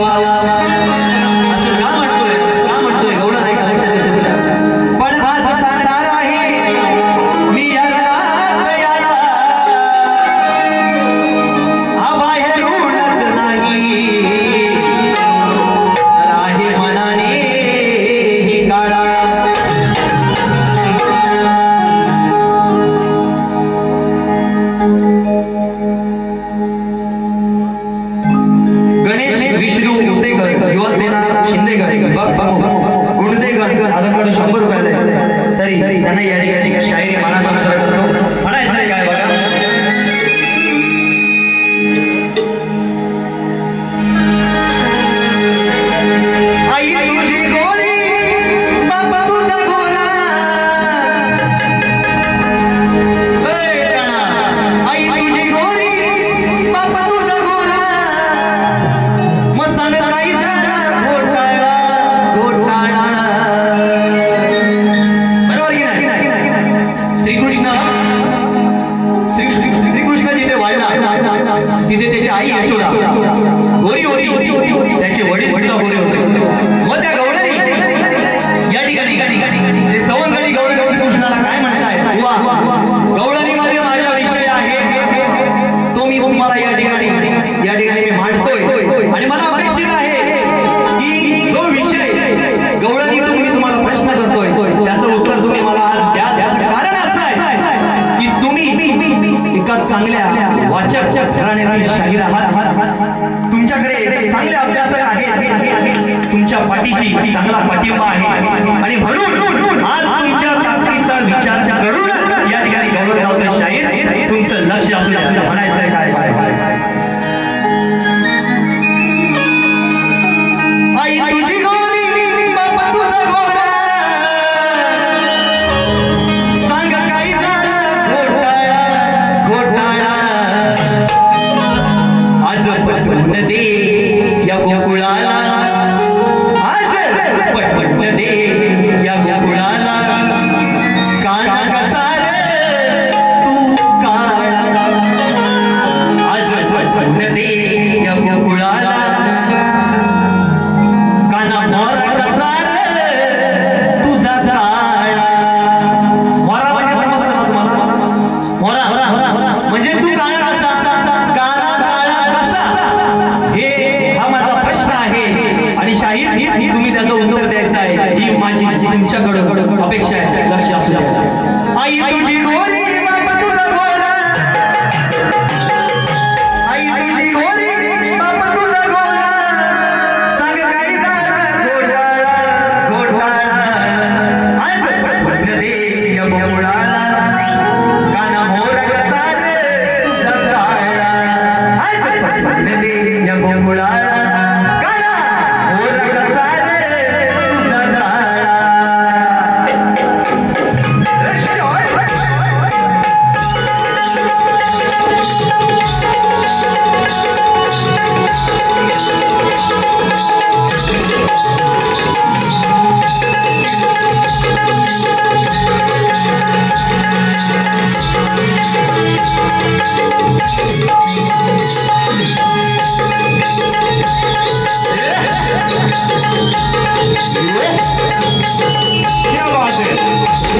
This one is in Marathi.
哇呀 शिवसेना शिंदे गट बघ गुणदे गट आरंकडे शंभर रुपयाला तरी त्यांना या ठिकाणी श्रीकृष्ण जिथे वाढला तिथे त्याची आई यशोदा गोरी होती. त्याचे वडील सुद्धा गोरे होते. चांगला पाठिंबा आहे. आणि म्हणून आज तुमच्या ताकदीचा विचार ലാ